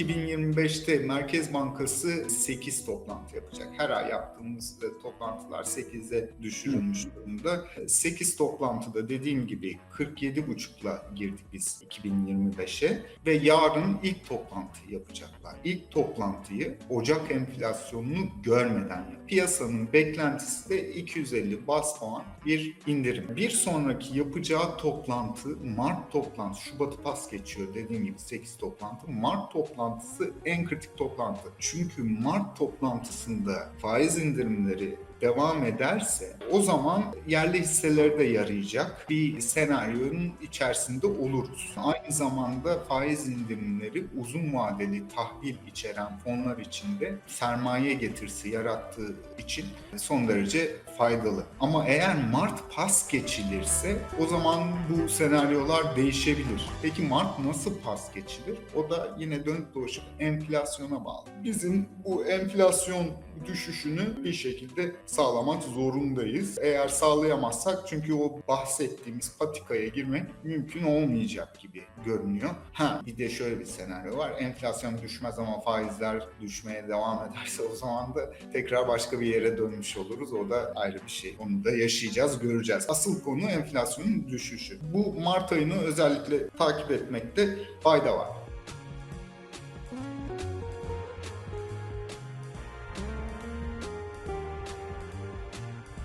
2025'te Merkez Bankası 8 toplantı yapacak. Her ay yaptığımız e, toplantılar 8'e düşürülmüş durumda. 8 toplantıda dediğim gibi 47,5'la girdik biz 2025'e ve yarın ilk toplantı yapacaklar. İlk toplantıyı Ocak enflasyonunu görmeden yap. Piyasanın beklentisi de 250 bas puan bir indirim. Bir sonraki yapacağı toplantı Mart toplantısı. Şubat'ı pas geçiyor dediğim gibi 8 toplantı. Mart toplantısı en kritik toplantı. Çünkü Mart toplantısında faiz indirimleri devam ederse o zaman yerli hisseleri de yarayacak bir senaryonun içerisinde oluruz. Aynı zamanda faiz indirimleri uzun vadeli tahvil içeren fonlar içinde sermaye getirisi yarattığı için son derece faydalı. Ama eğer Mart pas geçilirse o zaman bu senaryolar değişebilir. Peki Mart nasıl pas geçilir? O da yine dönüp dolaşıp enflasyona bağlı. Bizim bu enflasyon düşüşünü bir şekilde sağlamak zorundayız. Eğer sağlayamazsak çünkü o bahsettiğimiz patikaya girmek mümkün olmayacak gibi görünüyor. Ha bir de şöyle bir senaryo var. Enflasyon düşmez ama faizler düşmeye devam ederse o zaman da tekrar başka bir yere dönmüş oluruz. O da ayrı bir şey. Onu da yaşayacağız, göreceğiz. Asıl konu enflasyonun düşüşü. Bu Mart ayını özellikle takip etmekte fayda var.